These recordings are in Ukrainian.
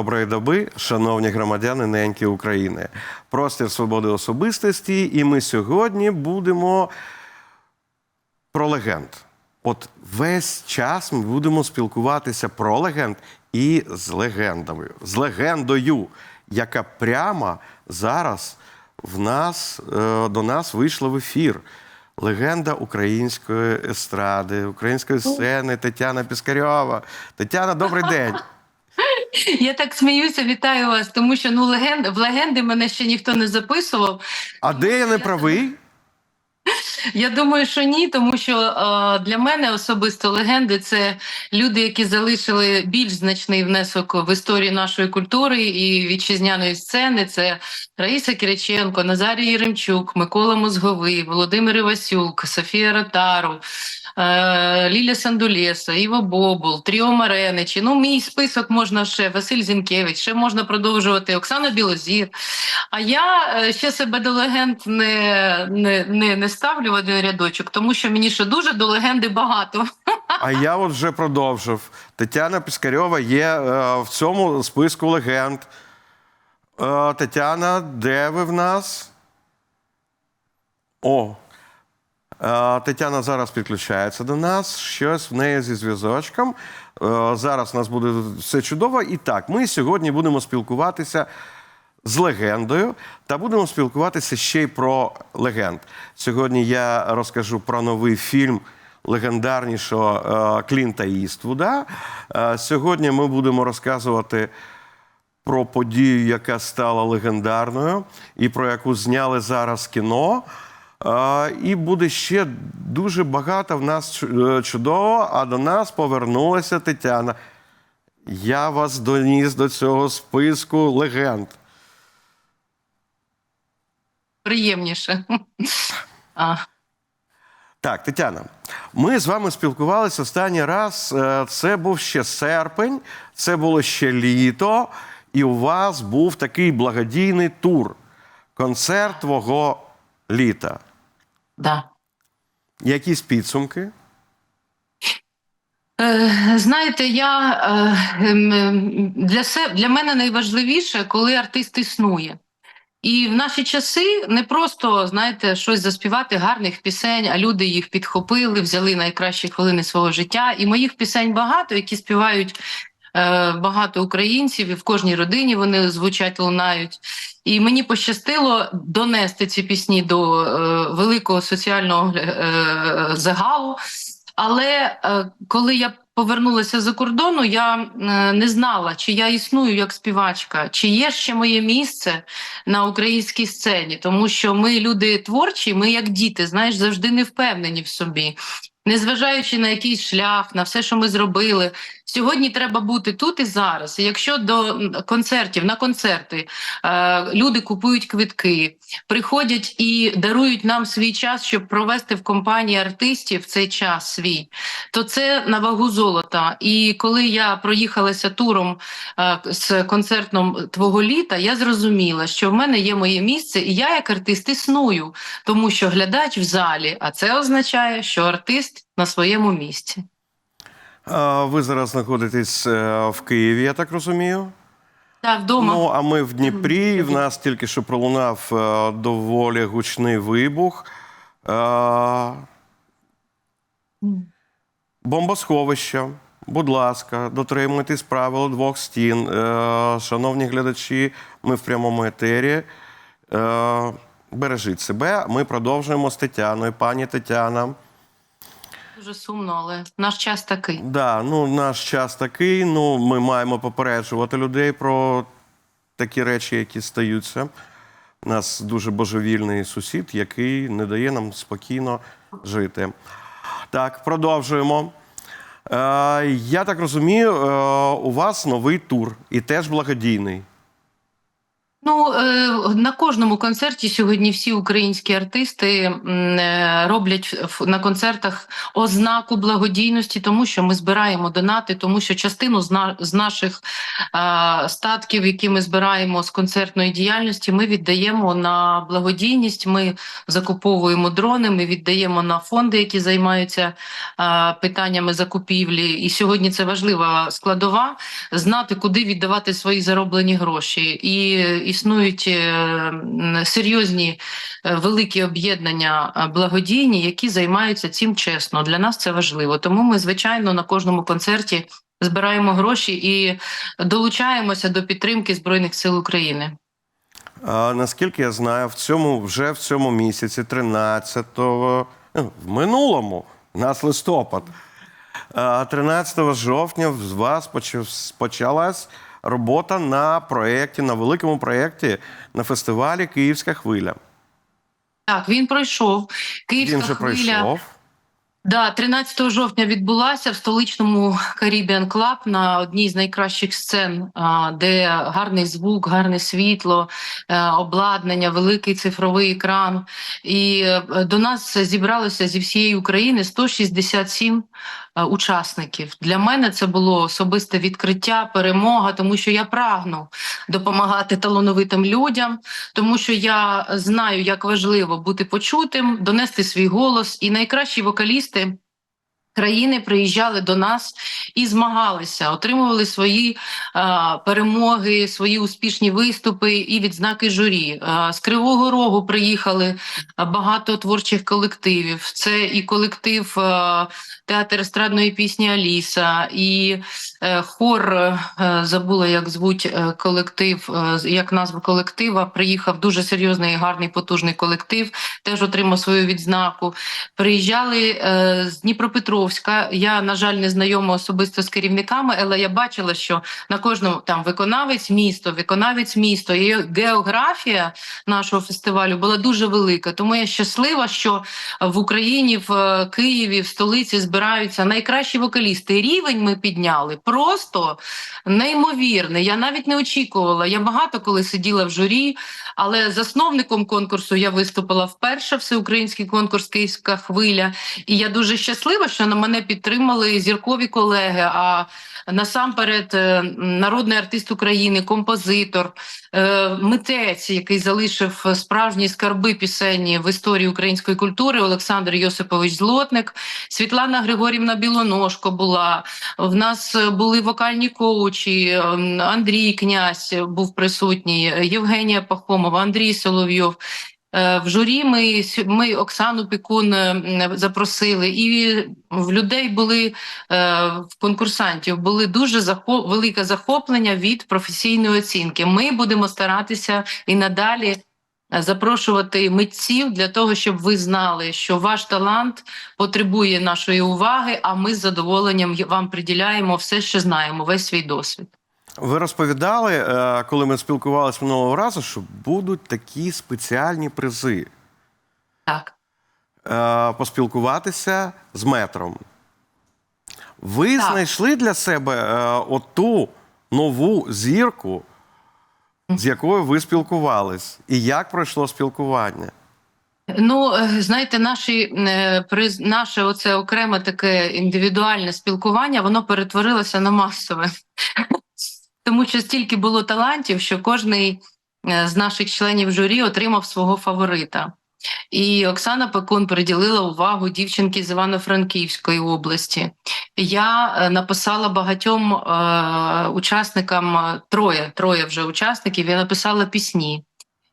Доброї доби, шановні громадяни неньки України. Простір свободи особистості, і ми сьогодні будемо про легенд. От весь час ми будемо спілкуватися про легенд і з легендами, з легендою, яка прямо зараз в нас, е, до нас вийшла в ефір. Легенда української естради, української сцени Тетяна Піскарьова. Тетяна, добрий день. Я так сміюся, вітаю вас, тому що ну легенд в легенди мене ще ніхто не записував. А де я не правий? Я думаю, що ні, тому що е, для мене особисто легенди це люди, які залишили більш значний внесок в історію нашої культури і вітчизняної сцени. Це Раїса Кириченко, Назарій Єремчук, Микола Мозговий, Володимир Івасюк, Софія Ротару. Е, Ліля Сандулєса, Іво Бобул, Тріо Мареничі. Ну, мій список можна ще Василь Зінкевич, ще можна продовжувати Оксана Білозір. А я е, ще себе до легенд не, не, не, не ставлю в один рядочок, тому що мені ще дуже до легенди багато. А я от вже продовжив. Тетяна Піскарьова є е, в цьому списку легенд. Тетяна, де ви в нас? О. Е, Тетяна зараз підключається до нас. Щось в неї зі зв'язочком. Е, Зараз у нас буде все чудово. І так, ми сьогодні будемо спілкуватися з легендою та будемо спілкуватися ще й про легенд. Сьогодні я розкажу про новий фільм легендарнішого е, Клінта Іствуда. Сьогодні ми будемо розказувати про подію, яка стала легендарною, і про яку зняли зараз кіно. І буде ще дуже багато в нас е, чудово, а до нас повернулася Тетяна. Я вас доніс до цього списку легенд. Приємніше. А, Так, Тетяна, ми з вами спілкувалися останній раз. е, Це був ще серпень, це було ще літо, і у вас був такий благодійний тур, концерт твого літа. Да. Якісь підсумки? Е, Знаєте, я е, ем, ем, для себе для мене найважливіше, коли артист існує. І в наші часи не просто знаєте щось заспівати гарних пісень, а люди їх підхопили, взяли найкращі хвилини свого життя. І моїх пісень багато, які співають е, багато українців, і в кожній родині вони звучать, лунають. І мені пощастило донести ці пісні до е, великого соціального е, загалу. Але е, коли я повернулася за кордону, я е, не знала, чи я існую як співачка, чи є ще моє місце на українській сцені, тому що ми люди творчі, ми як діти, знаєш, завжди не впевнені в собі. Незважаючи на якийсь шлях, на все, що ми зробили, сьогодні треба бути тут і зараз. І якщо до концертів на концерти е, люди купують квитки, приходять і дарують нам свій час, щоб провести в компанії артистів цей час свій, то це на вагу золота. І коли я проїхалася туром е, з концертом твого літа, я зрозуміла, що в мене є моє місце, і я як артист існую, тому що глядач в залі, а це означає, що артист на своєму місці. Ви зараз знаходитесь е, в Києві, я так розумію. Так, вдома. Ну, а ми в Дніпрі. і В нас тільки що пролунав е, доволі гучний вибух. Е, Бомбосховище. Будь ласка, дотримуйтесь правил двох стін. Шановні глядачі, ми в прямому етері. Бережіть себе. Ми продовжуємо з Тетяною. Пані Тетяна. Дуже сумно, але наш час такий. Да, ну наш час такий. Ну, ми маємо попереджувати людей про такі речі, які стаються. У нас дуже божевільний сусід, який не дає нам спокійно жити. Так, продовжуємо. Е, я так розумію, е, у вас новий тур і теж благодійний. Ну е, на кожному концерті сьогодні всі українські артисти е, роблять на концертах ознаку благодійності, тому що ми збираємо донати, тому що частину з, наших статків, які ми збираємо з концертної діяльності, ми віддаємо на благодійність. Ми закуповуємо дрони, ми віддаємо на фонди, які займаються питаннями закупівлі. І сьогодні це важлива складова знати, куди віддавати свої зароблені гроші. І існують е, серйозні е, великі об'єднання е, благодійні, які займаються цим чесно. Для нас це важливо. Тому ми, звичайно, на кожному концерті збираємо гроші і долучаємося до підтримки Збройних сил України. А, наскільки я знаю, в цьому вже в цьому місяці, 13-го, ну, в минулому, у нас листопад, 13 жовтня з вас почалась робота на проєкті, на великому проєкті на фестивалі Київська хвиля. Так, він пройшов. Київська Він вже хвиля. пройшов. Да, 13 жовтня відбулася в столичному Caribbean Club на одній з найкращих сцен, де гарний звук, гарне світло, е, обладнання, великий цифровий екран. І е, до нас зібралося зі всієї України 167 е, учасників. Для мене це було особисте відкриття, перемога, тому що я прагну допомагати талановитим людям, тому що я знаю, як важливо бути почутим, донести свій голос. І найкращі вокалісти країни приїжджали до нас і змагалися, отримували свої е, перемоги, свої успішні виступи і відзнаки журі. Е, з Кривого Рогу приїхали багато творчих колективів. Це і колектив е, театр естрадної пісні Аліса, і е, хор е, забула, як звуть е, колектив, як назва колектива. Приїхав дуже серйозний, гарний, потужний колектив. Теж отримав свою відзнаку. Приїжджали з Дніпропетровська. Я, на жаль, не знайома особисто з керівниками, але я бачила, що на кожному там виконавець місто, виконавець місто. І географія нашого фестивалю була дуже велика. Тому я щаслива, що в Україні, в Києві, в столиці збираються найкращі вокалісти. Рівень ми підняли просто неймовірний. Я навіть не очікувала. Я багато коли сиділа в журі, але засновником конкурсу я виступила вперше. Всеукраїнський конкурс Київська хвиля. І я дуже щаслива, що на мене підтримали зіркові колеги. А насамперед, е, народний артист України, композитор, е, митець, який залишив справжні скарби пісенні в історії української культури, Олександр Йосипович Злотник, Світлана Григорівна Білоножко була. В нас були вокальні коучі, е, Андрій Князь був присутній, Євгенія Пахомова, Андрій Соловйов. Е, В журі ми, ми Оксану Пікун е, запросили, і в людей були е, в конкурсантів були дуже захо- велике захоплення від професійної оцінки. Ми будемо старатися і надалі запрошувати митців для того, щоб ви знали, що ваш талант потребує нашої уваги. А ми з задоволенням вам приділяємо все, що знаємо, весь свій досвід. Ви розповідали, е, коли ми спілкувалися минулого разу, що будуть такі спеціальні призи. Так. Е, Поспілкуватися з метром. Ви Так. знайшли для себе е, оту нову зірку, з якою ви спілкувались, і як пройшло спілкування? Ну, знаєте, наші наше оце окреме таке індивідуальне спілкування, воно перетворилося на масове. Тому що стільки було талантів, що кожний е, з наших членів журі отримав свого фаворита. І Оксана Пекун приділила увагу дівчинки з Івано-Франківської області. Я е, написала багатьом е, учасникам е, троє, троє вже учасників. Я написала пісні.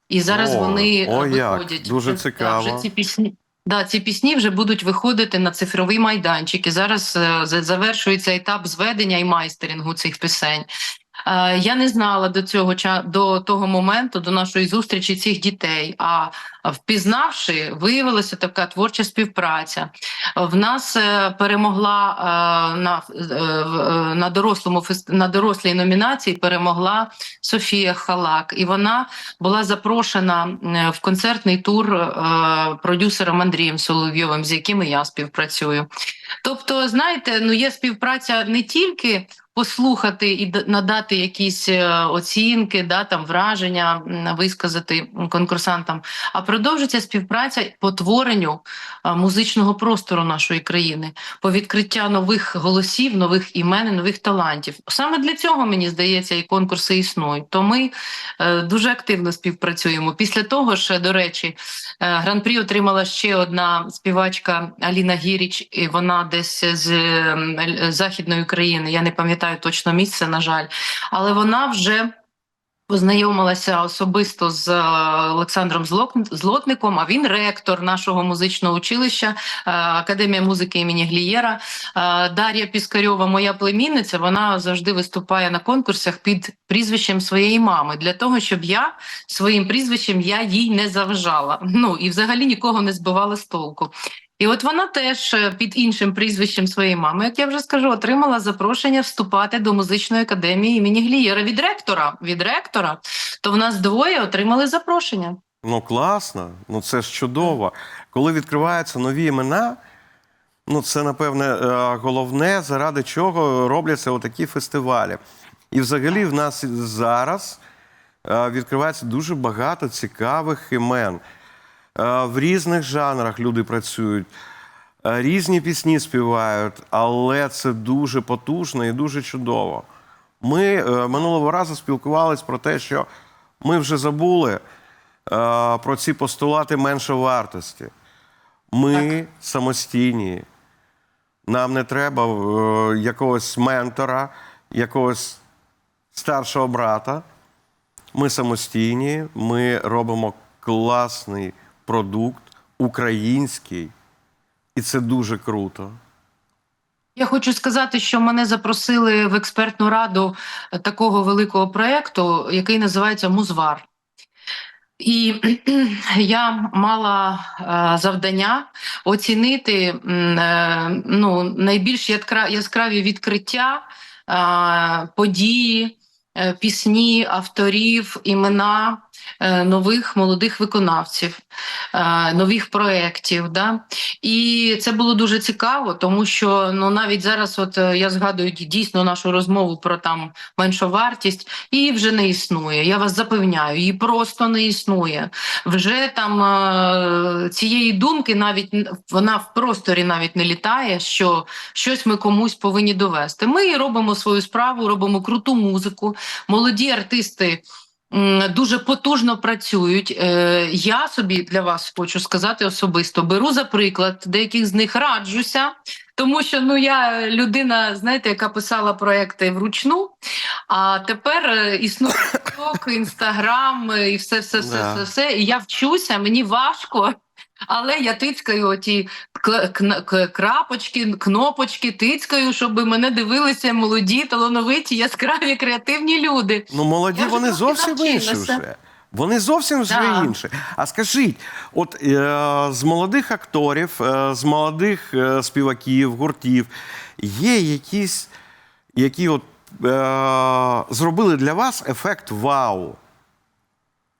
І зараз О, вони о, як. Дуже цікаво. вже ці пісні. Да, ці пісні вже будуть виходити на цифровий майданчик. І зараз е, завершується етап зведення і майстерингу цих пісень. Е, Я не знала до цього до того моменту, до нашої зустрічі цих дітей. А впізнавши, виявилася така творча співпраця. В нас е, перемогла е, на, на дорослому на дорослій номінації перемогла Софія Халак, і вона була запрошена в концертний тур продюсером Андрієм Соловйовим, з яким і я співпрацюю. Тобто, знаєте, ну є співпраця не тільки послухати і надати якісь е, оцінки, да, там враження висказати конкурсантам. А продовжиться співпраця по творенню музичного простору нашої країни, по відкриття нових голосів, нових імен, нових талантів. Саме для цього мені здається, і конкурси існують. То ми е, дуже активно співпрацюємо. Після того ж, до речі, е, гран-прі отримала ще одна співачка Аліна Гіріч, і вона десь з західної України. Я не пам'ятаю точно місце, на жаль, але вона вже. Познайомилася особисто з е, Олександром Злотником, а він ректор нашого музичного училища, е, Академія музики імені Глієра. Е, Дар'я Піскарьова, моя племінниця, вона завжди виступає на конкурсах під прізвищем своєї мами для того, щоб я своїм прізвищем я їй не заважала. Ну і взагалі нікого не збивала з толку. І от вона теж е, під іншим прізвищем своєї мами, як я вже скажу, отримала запрошення вступати до музичної академії імені Глієра від ректора. Від ректора, то в нас двоє отримали запрошення. Ну класно, ну це ж чудово. Коли відкриваються нові імена, ну це напевне е, головне, заради чого робляться отакі фестивалі. І взагалі в нас зараз е, відкривається дуже багато цікавих імен. Е, В різних жанрах люди працюють, е, різні пісні співають, але це дуже потужно і дуже чудово. Ми е, минулого разу спілкувалися про те, що ми вже забули про ці постулати меншовартості. Ми самостійні. Нам не треба якогось ментора, якогось старшого брата. Ми самостійні, ми робимо класний продукт, український, і це дуже круто. Я хочу сказати, що мене запросили в експертну раду такого великого проєкту, який називається Музвар. І я мала е, завдання оцінити е, ну, найбільш яскраві відкриття, е, події, е, пісні, авторів, імена е, нових молодих виконавців, е, нових проєктів. Да? І це було дуже цікаво, тому що ну навіть зараз, от е, я згадую дійсно нашу розмову про там меншовартість, її вже не існує. Я вас запевняю, її просто не існує. Вже там е, цієї думки навіть вона в просторі навіть не літає, що щось ми комусь повинні довести. Ми робимо свою справу, робимо круту музику. Молоді артисти дуже потужно працюють. Е, Я собі для вас хочу сказати особисто: беру за приклад, деяких з них раджуся. Тому що ну я людина, знаєте, яка писала проекти вручну, а тепер е, існує TikTok, Інстаграм е, і все, все, все, все, все. І я вчуся, мені важко, але я тицькаю оті крапочки, кнопочки, тицькаю, щоб мене дивилися молоді, талановиті, яскраві, креативні люди. Ну, молоді, Я вони зовсім інші вже. Вони зовсім вже Да. інші. А скажіть, от е, з молодих акторів, е, з молодих е, співаків, гуртів, є якісь, які от, е, зробили для вас ефект вау.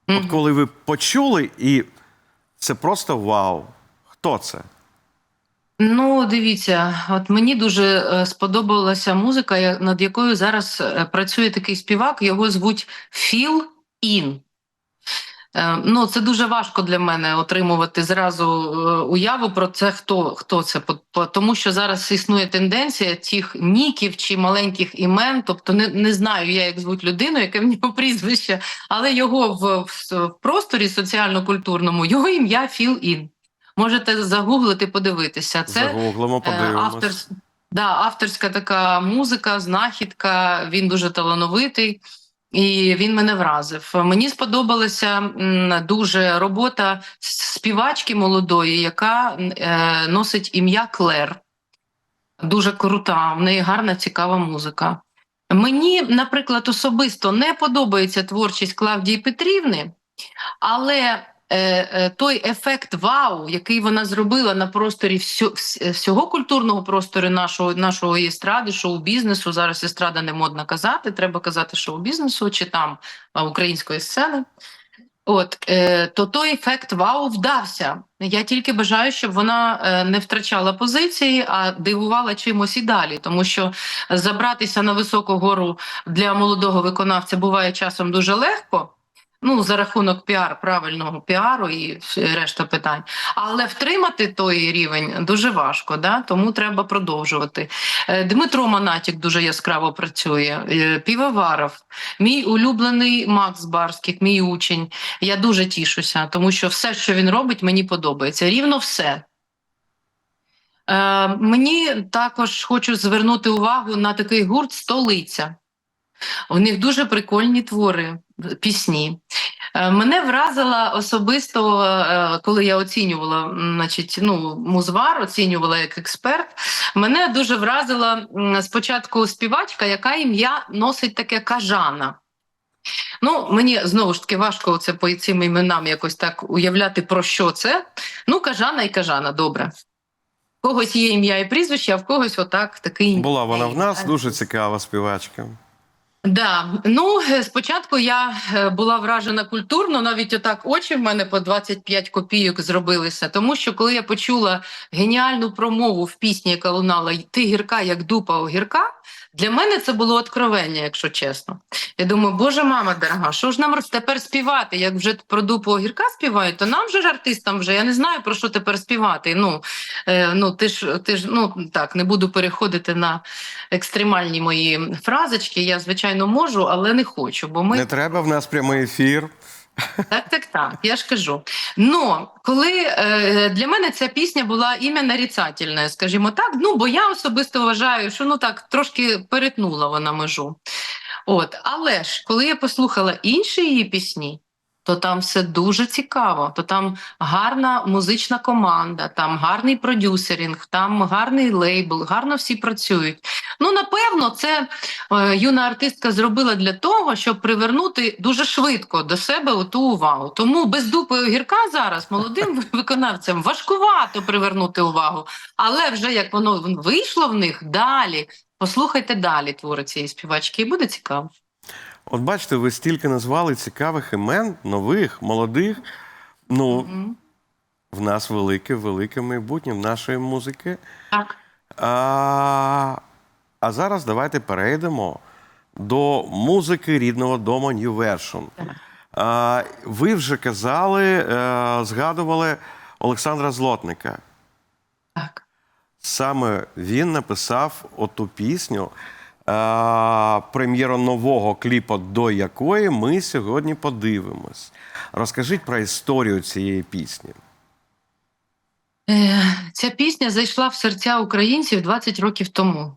От коли ви почули, і це просто вау. Хто це? Ну, дивіться, от мені дуже е, сподобалася музика, над якою зараз е, працює такий співак. Його звуть Філ Ін. Е, Ну, це дуже важко для мене отримувати зразу е, уяву про це, хто, хто це. Тому що зараз існує тенденція тих ніків чи маленьких імен. Тобто не, не знаю я, як звуть людину, яке в нього прізвище, але його в, в, в просторі соціально-культурному його ім'я Філ Ін. Можете загуглити, подивитися. Це Загуглимо, Е. Автор, да, авторська така музика, знахідка. Він дуже талановитий, і він мене вразив. Мені сподобалася дуже робота співачки молодої, яка е, носить ім'я Клер. Дуже крута, в неї гарна, цікава музика. Мені, наприклад, особисто не подобається творчість Клавдії Петрівни, але той ефект вау, який вона зробила на просторі всю, всього культурного простору нашого, нашого естради, шоу-бізнесу. Зараз естрада не модно казати, треба казати шоу-бізнесу чи там української сцени. От е, то той ефект вау вдався. Я тільки бажаю, щоб вона е, не втрачала позиції, а дивувала чимось і далі, тому що забратися на високу гору для молодого виконавця буває часом дуже легко. Ну, за рахунок піар, правильного піару і решта питань. Але втримати той рівень дуже важко, да? тому треба продовжувати. Е, Дмитро Монатік дуже яскраво працює, е, Півоваров, мій улюблений Макс Барських, мій учень. Я дуже тішуся, тому що все, що він робить, мені подобається. Рівно все. Е, мені також хочу звернути увагу на такий гурт Столиця. У них дуже прикольні твори, пісні. Е, Мене вразила особисто, е, коли я оцінювала, значить, ну, музвар, оцінювала як експерт. Мене дуже вразила спочатку співачка, яка ім'я носить таке кажана. Ну, мені знову ж таки важко це по цим іменам якось так уявляти, про що це. Ну, кажана і кажана, добре. В когось є ім'я і прізвище, а в когось отак такий. Була вона в нас дуже цікава співачка. Да, ну е, спочатку я е, була вражена культурно, навіть отак очі в мене по 25 копійок зробилися. Тому що коли я почула геніальну промову в пісні, яка лунала Ти гірка, як дупа огірка, для мене це було откровення, якщо чесно. Я думаю, боже мама дорога, що ж нам тепер співати? Як вже про дупу огірка співають, то нам же ж артистам вже я не знаю про що тепер співати. Ну, е, ну ти ж ти ж ну так не буду переходити на екстремальні мої фразочки. Я звичайно можу, але не хочу, бо ми Не треба в нас прямий ефір. Так, так, так. Я ж кажу. Ну, коли е, для мене ця пісня була ім'я нарицательне, скажімо так. Ну, бо я особисто вважаю, що ну так трошки перетнула вона межу. От, але ж коли я послухала інші її пісні, то там все дуже цікаво. То там гарна музична команда, там гарний продюсерінг, там гарний лейбл, гарно всі працюють. Ну, напевно, це е, юна артистка зробила для того, щоб привернути дуже швидко до себе ту увагу. Тому без дупи огірка зараз молодим виконавцям важкувато привернути увагу. Але вже як воно вийшло в них далі, послухайте далі твори цієї співачки, і буде цікаво. От бачите, ви стільки назвали цікавих імен, нових, молодих. Ну, Мгм. в нас велике, велике майбутнє в нашої музики. Так. А, а зараз давайте перейдемо до музики рідного дому New Version. А, ви вже казали, е, згадували Олександра Злотника. Так. Саме він написав оту пісню, прем'єру нового кліпу, до якої ми сьогодні подивимось. Розкажіть про історію цієї пісні. Е, Ця пісня зайшла в серця українців 20 років тому.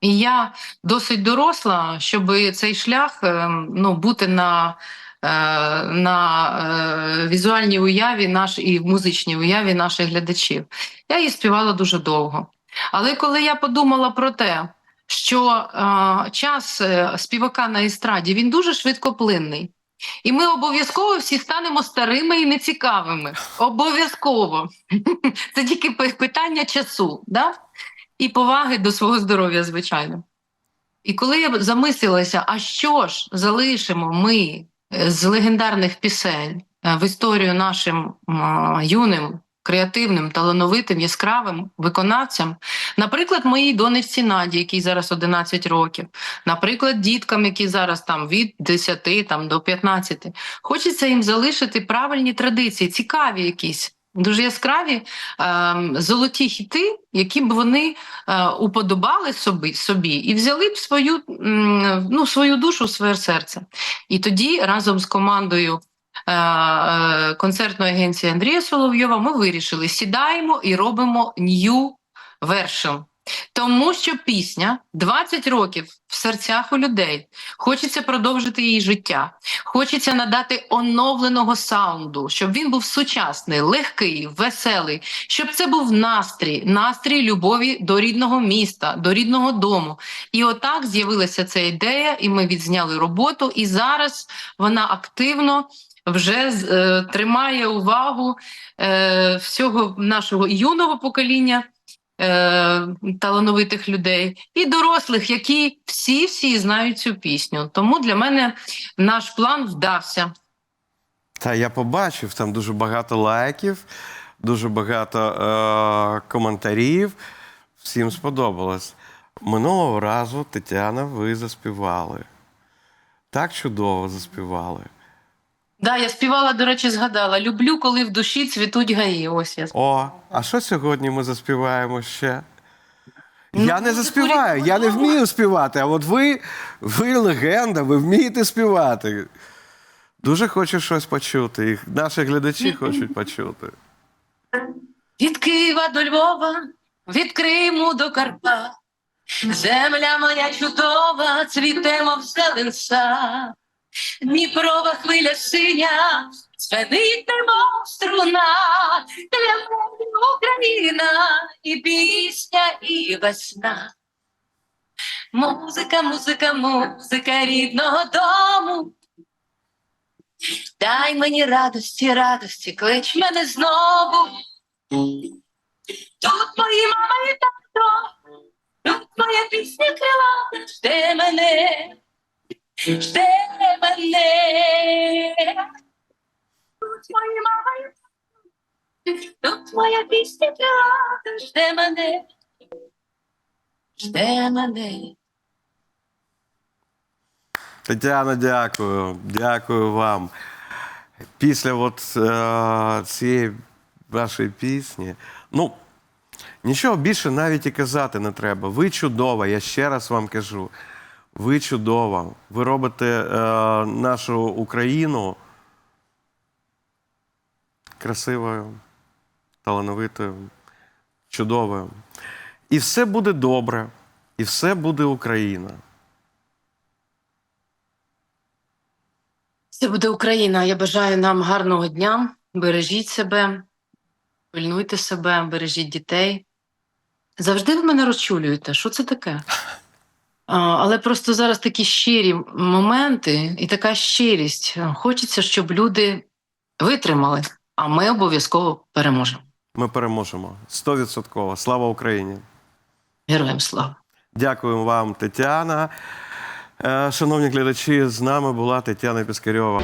І я досить доросла, щоб цей шлях е, ну, бути на, е, на візуальній уяві наш, і в музичній уяві наших глядачів. Я її співала дуже довго. Але коли я подумала про те, що е, час е, співака на естраді він дуже швидкоплинний. І ми обов'язково всі станемо старими і нецікавими. Обов'язково. Це тільки питання часу, да? і поваги до свого здоров'я, звичайно. І коли я замислилася, а що ж залишимо ми е, з легендарних пісень е, в історію нашим юним, креативним, талановитим, яскравим виконавцям, наприклад, моїй донечці Наді, якій зараз 11 років, наприклад, діткам, які зараз там від 10 там, до 15, хочеться їм залишити правильні традиції, цікаві якісь. Дуже яскраві е, золоті хіти, які б вони е, уподобали собі, собі і взяли б свою, ну, свою душу, своє серце. І тоді разом з командою концертної агенції Андрія Соловйова ми вирішили: сідаємо і робимо new version. Тому що пісня 20 років в серцях у людей. Хочеться продовжити її життя. Хочеться надати оновленого саунду, щоб він був сучасний, легкий, веселий, щоб це був настрій, настрій любові до рідного міста, до рідного дому. І отак з'явилася ця ідея, і ми відзняли роботу. І зараз вона активно вже е, тримає увагу е, всього нашого юного покоління. Е, талановитих людей і дорослих, які всі всі знають цю пісню. Тому для мене наш план вдався. Та я побачив, там дуже багато лайків, дуже багато е- коментарів. Всім сподобалось. Минулого разу, Тетяна, ви заспівали. Так чудово заспівали. Да, я співала, до речі, згадала. Люблю, коли в душі цвітуть гаї. Ось я О, а що сьогодні ми заспіваємо ще? Ну, я не заспіваю, я не вмію співати, а от ви, ви легенда, ви вмієте співати. Дуже хочу щось почути. І наші глядачі хочуть почути. Від Києва до Львова, від Криму до Карпат. Земля моя чудова, цвіте, мов зелен сад. Дніпрова хвиля синя, звенить немов струна, для мене Україна і пісня, і весна. Музика, музика, музика рідного дому. Дай мені радості, радості, клич мене знову. Тут мої мама і тато, тут моя пісня крила, жде мене, Тут тут моя пісня крила, жде мене, жде мене. Тетяна, дякую. Дякую вам. Після от, е, цієї вашої пісні. Ну, нічого більше навіть і казати не треба. Ви чудова, я ще раз вам кажу. Ви чудова. Ви робите е, нашу Україну красивою, талановитою, чудовою. І все буде добре, і все буде Україна. Це буде Україна. Я бажаю нам гарного дня. Бережіть себе, пильнуйте себе, бережіть дітей. Завжди ви мене розчулюєте. Що це таке? Але просто зараз такі щирі моменти і така щирість. Хочеться, щоб люди витримали, а ми обов'язково переможемо. Ми переможемо. Стовідсотково. Слава Україні! Героям слава! Дякуємо вам, Тетяна. Е, Шановні глядачі, з нами була Тетяна Піскарьова.